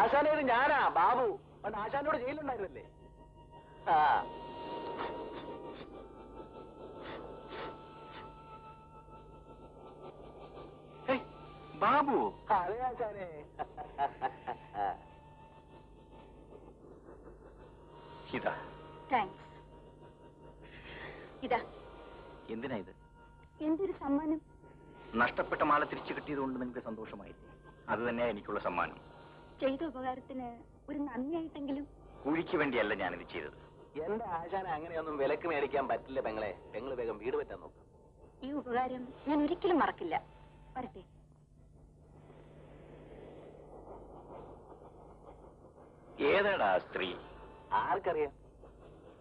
ആശാനെ ഇത് ഞാനാ ബാബു. പണ്ട് ആശാനോട് ജയിലുണ്ടായിരുന്നല്ലേ ആ. ബാബു. അതെ ആശാനെ. ഇതാ. താങ്ക്സ് ഇതാ. എന്തിനാ ഇത്? എന്തൊരു സമ്മാനം? നഷ്ടപ്പെട്ട മാല തിരിച്ചു കിട്ടിയത് കൊണ്ട് നിങ്ങൾക്ക് സന്തോഷമായില്ലേ? അത് തന്നെയാ എനിക്കുള്ള സമ്മാനം. ചെയ്ത ഉപകാരത്തിന് ഒരു നന്ദിയായിട്ടെങ്കിലും. കുഴിക്ക് വേണ്ടിയല്ല ഞാനിത് ചെയ്തത്. എന്റെ ആശാന അങ്ങനെയൊന്നും വിലക്ക് മേടിക്കാൻ പറ്റില്ല പെങ്ങളെ. പെങ്ങൾ വേഗം വീട് പറ്റാൻ നോക്കും. ഈ ഉപകാരം ഞാൻ ഒരിക്കലും മറക്കില്ല. വരട്ടെ. ഏതാടാ ആ സ്ത്രീ? ആർക്കറിയാം?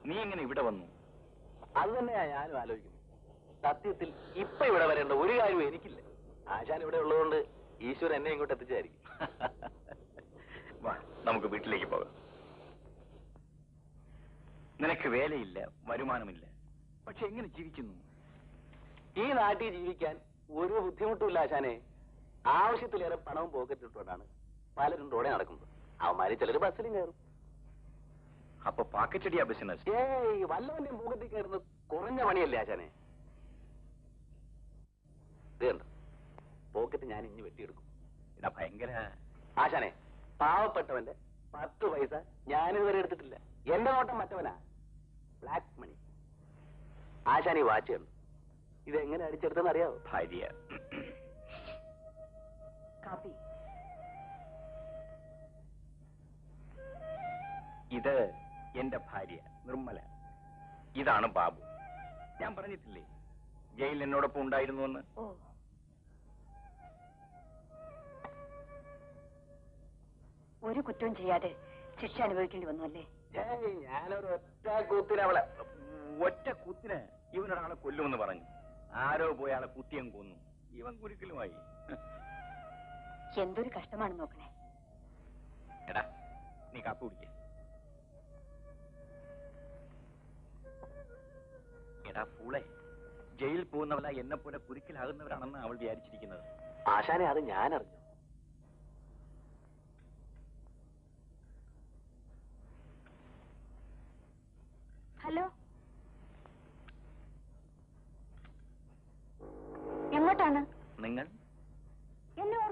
നീ എങ്ങനെ ഇവിടെ വന്നു? അത് തന്നെയാ ഞാനും ആലോചിക്കുന്നത്. സത്യത്തിൽ ഇപ്പൊ ഇവിടെ വരേണ്ട ഒരു കാര്യവും എനിക്കില്ല. ആശാൻ ഇവിടെ ഉള്ളതുകൊണ്ട് ഈശ്വരൻ എന്നെ ഇങ്ങോട്ട് എത്തിച്ചായിരിക്കും വാ നമുക്ക് വീട്ടിലേക്ക് പോകാം. നിനക്ക് വേലയില്ല വരുമാനമില്ല. പക്ഷെ എങ്ങനെ ജീവിക്കുന്നു? ഈ നാട്ടിൽ ജീവിക്കാൻ ഒരു ബുദ്ധിമുട്ടുമില്ല ആശാനെ. ആവശ്യത്തിലേറെ പണവും പോക്കറ്റിട്ടുകൊണ്ടാണ് പലരും റോഡെ നടക്കുന്നത്. അവന്മാര് ചിലർ ബസ്സിലും കയറും. അപ്പൊ പാക്കറ്റടിയാ ബിസിനസ് ഏയ് വല്ലവന്റെ മുഖത്തിൽ കയറുന്നത് കുറഞ്ഞ പണിയല്ലേ ആശാനെ? പോക്കറ്റ് ഞാൻ ഇനി വെട്ടിയെടുക്കും. ഭയങ്കര ആശാനെ പാവപ്പെട്ടവന്റെ പത്ത് പൈസ ഞാനിതുവരെ എടുത്തിട്ടില്ല. എന്റെ നോട്ടം മറ്റവനാ. ബ്ലാക്ക് മണി ആശാനി വാച്ച് കണ്ടു. ഇത് എങ്ങനെ അടിച്ചെടുത്തെന്ന് അറിയാവോ? ഭാര്യ. കാപ്പി. ഇത് എന്റെ ഭാര്യ നിർമ്മല. ഇതാണ് ബാബു. ഞാൻ പറഞ്ഞിട്ടില്ലേ ജയിൽ എന്നോടൊപ്പം ഉണ്ടായിരുന്നു എന്ന് ഒരു കുറ്റവും ചെയ്യാതെ ശിക്ഷ അനുഭവിക്കേണ്ടി വന്നു അല്ലേ ഞാനൊരു ഒറ്റ കൂത്തിനവളെ ഒറ്റ കുത്തിന് ഇവനൊരാളെ കൊല്ലുമെന്ന് പറഞ്ഞു. ആരോ പോയി ആളെ കുത്തിയും കൊന്നു. ഇവൻ കുരുക്കലുമായി. എന്തൊരു കഷ്ടമാണ് നോക്കണേ. എടാ നീ കാപ്പ് കുടിക്ക. എടാ പൂളെ ജയിൽ പോകുന്നവല എന്നെ പോലെ കുരുക്കിലാകുന്നവരാണെന്ന് അവൾ വിചാരിച്ചിരിക്കുന്നത്. ആശാനെ അത് ഞാൻ അറിഞ്ഞു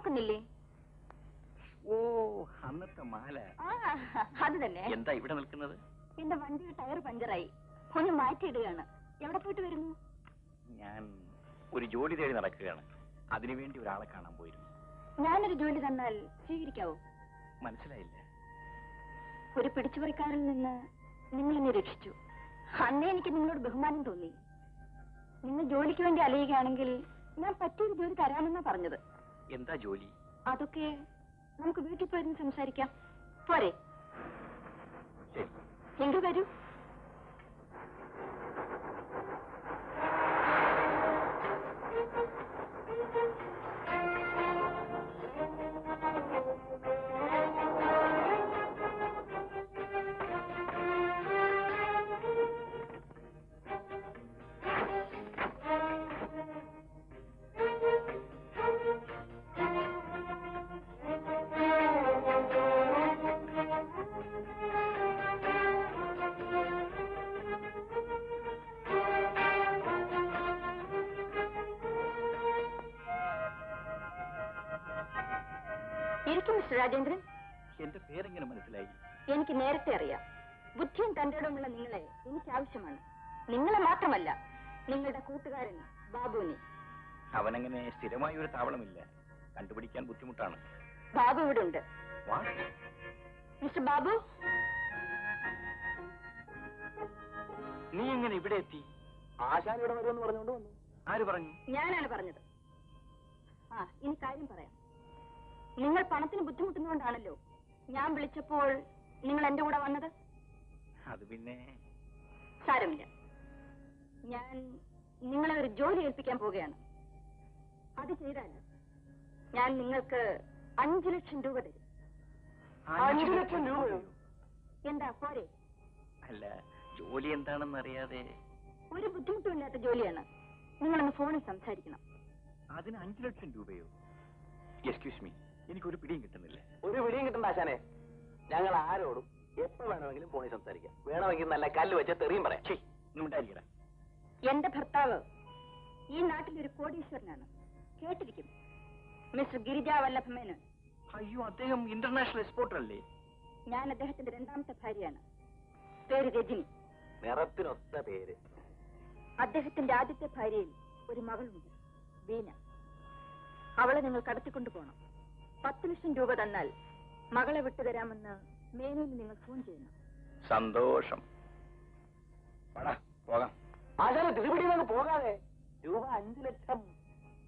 എന്നെ ഓർക്കുന്നില്ലേ ഓ അന്നത്തെ മാല. അത് തന്നെ. എന്താ ഇവിടെ നിൽക്കുന്നത്? എന്റെ വണ്ടിയുടെ ടയർ പഞ്ചറായി. ഒന്ന് മാറ്റിയിടുകയാണ്. എവിടെ പോയിട്ട് വരുന്നു? ഞാൻ ഒരു ജോലി തേടി നടക്കുകയാണ്. അതിനുവേണ്ടി ഒരാളെ കാണാൻ പോയിരുന്നു. ഞാനൊരു ജോലി തന്നാൽ സ്വീകരിക്കാവോ? മനസ്സിലായില്ല. ഒരു പിടിച്ചുപറിക്കാരിൽ നിന്ന് നിങ്ങൾ എന്നെ രക്ഷിച്ചു. അന്നേ എനിക്ക് നിങ്ങളോട് ബഹുമാനം തോന്നി. നിങ്ങൾ ജോലിക്ക് വേണ്ടി അലയുകയാണെങ്കിൽ ഞാൻ പറ്റിയൊരു ജോലി തരാമെന്നാ പറഞ്ഞത്. എന്താ ജോലി? അതൊക്കെ നമുക്ക് വീട്ടിൽ പോയിരുന്നു സംസാരിക്കാം. പോരെ. ശരി. എങ്കിൽ വരൂ. ഇരിക്കും മിസ്റ്റർ രാജേന്ദ്രൻ. എന്റെ പേരെങ്ങനെ മനസ്സിലായി? എനിക്ക് നേരത്തെ അറിയാം. ബുദ്ധിയും തന്റെടമുള്ള നിങ്ങളെ എനിക്ക് ആവശ്യമാണ് നിങ്ങളെ മാത്രമല്ല നിങ്ങളുടെ കൂട്ടുകാരൻ ബാബുവിനെ. അവനങ്ങനെ സ്ഥിരമായ ഒരു താവളമില്ല? കണ്ടുപിടിക്കാൻ ബുദ്ധിമുട്ടാണ്. ബാബു ഇവിടെ ഉണ്ട് മിസ്റ്റർ ബാബു? നീ എങ്ങനെ ഇവിടെ എത്തി? ആശാൻ ഇവിടെ വരുമെന്ന് പറഞ്ഞുകൊണ്ട് വന്നു. ആര് പറഞ്ഞു? ഞാനാണ് പറഞ്ഞത്. ആ ഇനി കാര്യം പറയാം. നിങ്ങൾ പണത്തിന് ബുദ്ധിമുട്ടുന്നതുകൊണ്ടാണല്ലോ ഞാൻ വിളിച്ചപ്പോൾ നിങ്ങൾ എന്റെ കൂടെ വന്നത്? അത് പിന്നെ സാരമില്ല. ഞാൻ നിങ്ങളെ ഒരു ജോലി ഏൽപ്പിക്കാൻ പോവുകയാണ്. അത് ചെയ്താൽ ഞാൻ നിങ്ങൾക്ക് അഞ്ചു ലക്ഷം രൂപ തരും. അഞ്ച് ലക്ഷം രൂപയോ? എന്താ പോരെ? അല്ല ജോലി എന്താണെന്ന് അറിയാതെ ഒരു ബുദ്ധിമുട്ടുമില്ലാത്ത ജോലിയാണ്. നിങ്ങളൊന്ന് ഫോണിൽ സംസാരിക്കണം. അതിന് അഞ്ചു ലക്ഷം രൂപയോ? എക്സ്ക്യൂസ് മീ എനിക്കൊരു പിടിയും കിട്ടുന്നില്ല. ഒരു പിടിയും കിട്ടണ്ട ആശാനെ. ഞങ്ങൾ ആരോടും എപ്പോ വേണമെങ്കിലും ഫോണിൽ സംസാരിക്കാം. വേണമെങ്കിൽ നല്ല കല്ല് വെച്ച തെറിയും പറയാം. എന്റെ ഭർത്താവ് ഈ നാട്ടിലൊരു കോടീശ്വരനാണ്. കേട്ടിരിക്കും. മിസ്റ്റർ ഗിരിജ വല്ലഭമേനോൻ. അയ്യോ അദ്ദേഹം ഇന്റർനാഷണൽ എക്സ്പോർട്ടർ അല്ലേ? ഞാൻ അദ്ദേഹത്തിന്റെ രണ്ടാമത്തെ ഭാര്യയാണ്. പേര് രജനി. നിറത്തിനൊത്ത പേര്. അദ്ദേഹത്തിന്റെ ആദ്യത്തെ ഭാര്യയിൽ ഒരു മകളുണ്ട് വീന. അവളെ നിങ്ങൾ കടത്തിക്കൊണ്ടു പോകണം പത്ത് ലക്ഷം രൂപ തന്നാൽ മകളെ വിട്ടുതരാമെന്ന് മേനോന് നിങ്ങൾ ഫോൺ ചെയ്യുന്നു. സന്തോഷം. പോകാം. ആശാനെ തിരുപിടി നമുക്ക് പോകാതെ. രൂപ അഞ്ചു ലക്ഷം.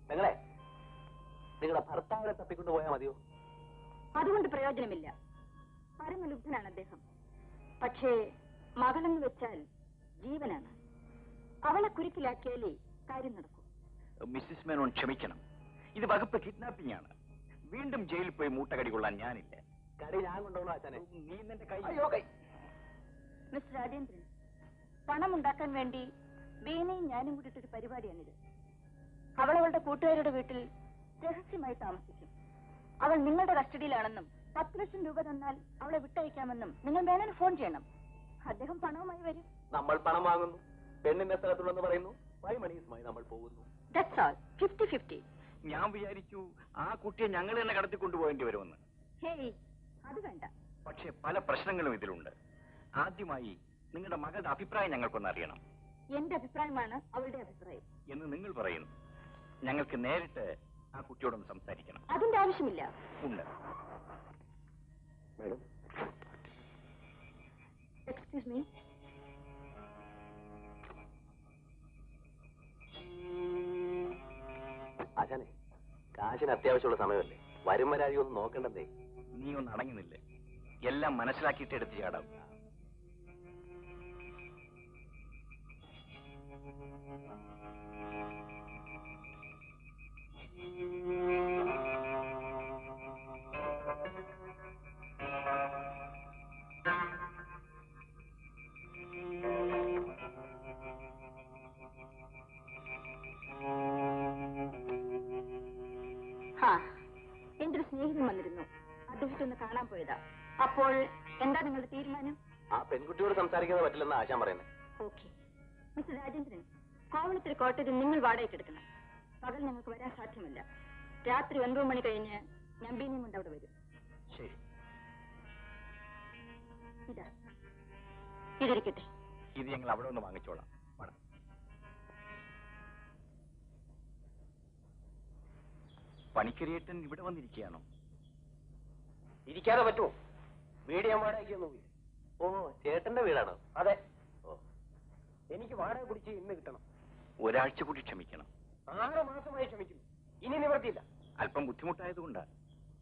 നിങ്ങളെ നിങ്ങളുടെ ഭർത്താവിനെ തപ്പിക്കൊണ്ട് പോയാൽ മതിയോ? അതുകൊണ്ട് പ്രയോജനമില്ല. പരമലുബ്ധനാണ് അദ്ദേഹം. പക്ഷേ മകളെന്ന് വെച്ചാൽ ജീവനാണ്. അവളെ കുരുക്കിലാക്കിയാലേ കാര്യം നടക്കും. മിസ്സിസ് മേനോൻ ക്ഷമിക്കണം. ഇത് വകുപ്പ് കിഡ്നാപ്പിംഗ് ആണ്. വീണ്ടും ജയിലിൽ പോയി മൂട്ടകടി കൊള്ളാൻ ഞാനില്ല. കടി ഞാൻ കൊണ്ടുപോകണോ നീ നിന്റെ കൈ അയ്യോ കൈ മിസ്റ്റർ രാജേന്ദ്രൻ പണം ഉണ്ടാക്കാൻ വേണ്ടി ബീനയും ഞാനും കൂടിയിട്ടൊരു പരിപാടിയാണിത്. അവൾ അവളുടെ കൂട്ടുകാരുടെ വീട്ടിൽ രഹസ്യമായി താമസിക്കും. അവൾ നിങ്ങളുടെ കസ്റ്റഡിയിലാണെന്നും പത്ത് ലക്ഷം രൂപ തന്നാൽ അവളെ വിട്ടയക്കാമെന്നും നിങ്ങൾ വേണേലും ഫോൺ ചെയ്യണം. അദ്ദേഹം പണവുമായി വരും. നമ്മൾ പണം വാങ്ങുന്നു. പെണ്ണിന്റെ സ്ഥലത്തുണ്ടെന്ന് പറയുന്നു. ഫൈവ് മണീസുമായി നമ്മൾ പോകുന്നു. ദാറ്റ്സ് ഓൾ ഫിഫ്റ്റി ഫിഫ്റ്റി ഞാൻ വിചാരിച്ചു ആ കുട്ടിയെ ഞങ്ങൾ തന്നെ കടത്തി കൊണ്ടുപോകേണ്ടി വരുമെന്ന്. ഹേയ് അത് വേണ്ട. പക്ഷെ പല പ്രശ്നങ്ങളും ഇതിലുണ്ട്. ആദ്യമായി നിങ്ങളുടെ മകളുടെ അഭിപ്രായം ഞങ്ങൾക്കൊന്ന് അറിയണം. എന്റെ അഭിപ്രായമാണ് അവളുടെ അഭിപ്രായം. എന്ന് നിങ്ങൾ പറയുന്നു ഞങ്ങൾക്ക് നേരിട്ട് ആ കുട്ടിയോടൊന്ന് സംസാരിക്കണം. അതിന്റെ ആവശ്യമില്ല. ഉണ്ട്. മേഡം. എക്സ്ക്യൂസ് മീ ആശാനെ കാശിന് അത്യാവശ്യമുള്ള സമയമല്ലേ? വരും വരാഴി ഒന്നും നോക്കണ്ടേ നീ ഒന്ന് അടങ്ങുന്നില്ലേ എല്ലാം മനസ്സിലാക്കിയിട്ട് എടുത്ത് ചാടാം. എന്റെ ഒരു സ്നേഹിതൻ വന്നിരുന്നു. അദ്ദേഹത്തെ ഒന്ന് കാണാൻ പോയതാ. അപ്പോൾ എന്താ നിങ്ങളുടെ തീരുമാനം? ആ പെൺകുട്ടിയോട് സംസാരിക്കാതെ പറ്റില്ലെന്ന് ആശാൻ പറയുന്നത് ഓക്കെ. മിസ്റ്റർ രാജേന്ദ്രൻ കോവളത്തിൽ കോട്ടയത്തിൽ നിങ്ങൾ വാടകയ്ക്ക് എടുക്കണം. പകൽ നിങ്ങൾക്ക് വരാൻ സാധ്യമല്ല. രാത്രി ഒൻപത് മണി കഴിഞ്ഞ് ഞാൻ ബീനിയും കൊണ്ട് അവിടെ വരും. ശരി. ഇതാ. ഇതിരിക്കട്ടെ. ഇത് ഞങ്ങൾ അവിടെ ഒന്ന് വാങ്ങിച്ചോളാം. പണിക്കരിയേട്ടൻ ഇവിടെ വന്നിരിക്കുകയാണോ? ഇരിക്കാതെ പറ്റുമോ? വീട് ഞാൻ വാടകയ്ക്ക് ഒന്നും ഓ ചേട്ടന്റെ വീടാണോ? അതെ. എനിക്ക് വാടക കുടിച്ച് ഇന്ന് കിട്ടണം. ഒരാഴ്ച കൂടി ക്ഷമിക്കണം. ആറ് മാസമായി ക്ഷമിക്കുന്നു. ഇനി നിവർത്തിയില്ല. അല്പം ബുദ്ധിമുട്ടായതുകൊണ്ടാ.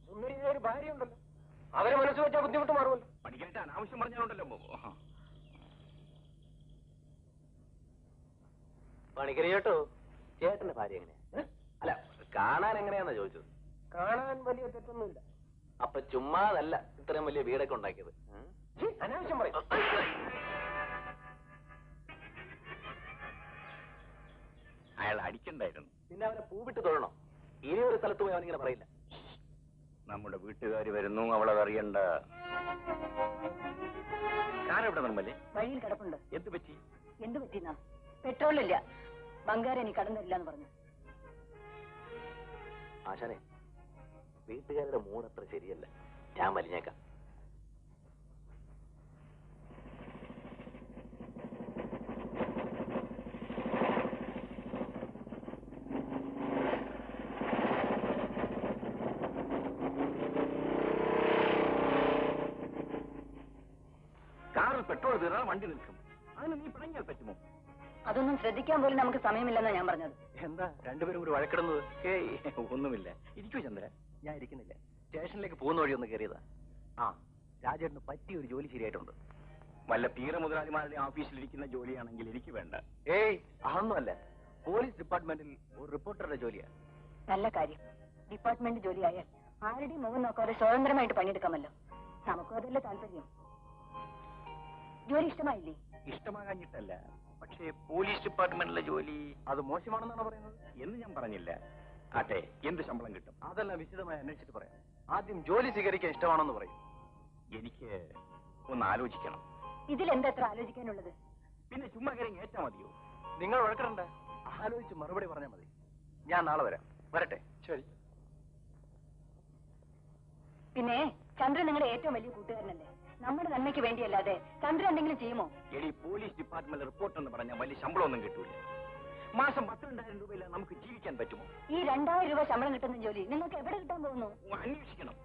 സുന്ദരിയായ ഒരു ഭാര്യ ഉണ്ടല്ലോ അവരെ മനസ്സ് വെച്ചാൽ ബുദ്ധിമുട്ട് മാറുമല്ലോ. പണിക്കരേട്ട അനാവശ്യം പറഞ്ഞാലുണ്ടല്ലോ പണിക്കരി കേട്ടോ ചേട്ടന്റെ ഭാര്യ എങ്ങനെയാ? കാണാൻ എങ്ങനെയാന്നാ ചോദിച്ചത്? കാണാൻ വലിയ തെറ്റൊന്നുമില്ല. അപ്പൊ ചുമ്മാതല്ല ഇത്രയും വലിയ വീടൊക്കെ ഉണ്ടാക്കിയത്. അനാവശ്യം പറയും. അയാൾ അടിക്കണ്ടായിരുന്നു. പിന്നെ അവനെ പൂവിട്ട് തൊഴണം? ഇനി ഒരു സ്ഥലത്ത് പോയി അവനിങ്ങനെ പറയില്ല. നമ്മുടെ വീട്ടുകാർ വരുന്നു അവളെ അറിയണ്ട. കാരെവിടെ നിർമ്മലേ? വഴിയിൽ കിടപ്പുണ്ട്. എന്ത് പറ്റി? എന്ത് പറ്റി പെട്രോളില്ല. ബംഗാരം കടന്നില്ല കടന്നു എന്ന് പറഞ്ഞു. ആശാനെ വീട്ടുകാരുടെ മൂഡ് അത്ര ശരിയല്ല ഞാൻ വലിഞ്ഞേക്കാം കാറിൽ പെട്രോൾ തീർന്നാൽ വണ്ടി നിൽക്കും അതിന് നീ പിണങ്ങിയാൽ പറ്റുമോ അതൊന്നും ശ്രദ്ധിക്കാൻ പോലും നമുക്ക് സമയമില്ലെന്നാ ഞാൻ പറഞ്ഞത്. എന്താ രണ്ടുപേരും കൂടി വഴക്കിടുന്നത്? ഏയ് ഒന്നുമില്ല. ഇരിക്കൂ ചന്ദ്ര ഞാൻ ഇരിക്കുന്നില്ല. സ്റ്റേഷനിലേക്ക് പോകുന്ന വഴി ഒന്ന് കയറിയതാ. ആ രാജേട്ടന് പറ്റിയ ഒരു ജോലി ശരിയായിട്ടുണ്ട്. വല്ല പീറ മുതലാളിമാരുടെ ഓഫീസിൽ ഇരിക്കുന്ന ജോലിയാണെങ്കിൽ എനിക്ക് വേണ്ട. ഏയ് അതൊന്നുമല്ല. പോലീസ് ഡിപ്പാർട്ട്മെന്റിൽ ഒരു റിപ്പോർട്ടറുടെ ജോലിയാണ് നല്ല കാര്യം. ഡിപ്പാർട്ട്മെന്റ് ജോലിയായാൽ ആരുടെയും മുഖം നോക്കാതെ സ്വതന്ത്രമായിട്ട് പണിയെടുക്കാമല്ലോ. നമുക്കും അതല്ലേ താല്പര്യം. ജോലി ഇഷ്ടമായില്ലേ? ഇഷ്ടമാകാഞ്ഞിട്ടല്ല പക്ഷേ പോലീസ് ഡിപ്പാർട്ട്മെന്റിലെ ജോലി അത് മോശമാണെന്നാണ് പറയുന്നത്? എന്ന് ഞാൻ പറഞ്ഞില്ല. ആട്ടെ എന്ത് ശമ്പളം കിട്ടും? അതെല്ലാം വിശദമായി അന്വേഷിച്ചിട്ട് പറയാം. ആദ്യം ജോലി സ്വീകരിക്കാൻ ഇഷ്ടമാണെന്ന് പറയും. എനിക്ക് ഒന്ന് ആലോചിക്കണം. ഇതിലെന്താ എത്ര ആലോചിക്കാനുള്ളത്? പിന്നെ ചുമ്മാ കയറി ഏറ്റാ മതിയോ? നിങ്ങൾ വഴക്കണ്ട? ആലോചിച്ച് മറുപടി പറഞ്ഞാൽ മതി. ഞാൻ നാളെ വരാം. വരട്ടെ? ശരി. പിന്നെ ചന്ദ്രൻ നിങ്ങളുടെ ഏറ്റവും വലിയ കൂട്ടുകാരനല്ലേ? നമ്മുടെ നന്മയ്ക്ക് വേണ്ടിയല്ലാതെ ചന്ദ്രൻ എന്തെങ്കിലും ചെയ്യുമോ? എടി പോലീസ് ഡിപ്പാർട്ട്മെന്റ് റിപ്പോർട്ട് എന്ന് പറഞ്ഞാൽ വലിയ ശമ്പളമൊന്നും കിട്ടൂല. മാസം പന്ത്രണ്ടായിരം രൂപയില്ല നമുക്ക് ജീവിക്കാൻ പറ്റുമോ? ഈ രണ്ടായിരം രൂപ ശമ്പളം കിട്ടുന്ന ജോലി നിങ്ങൾക്ക് എവിടെ കിട്ടാൻ പോകുന്നു അന്വേഷിക്കണം.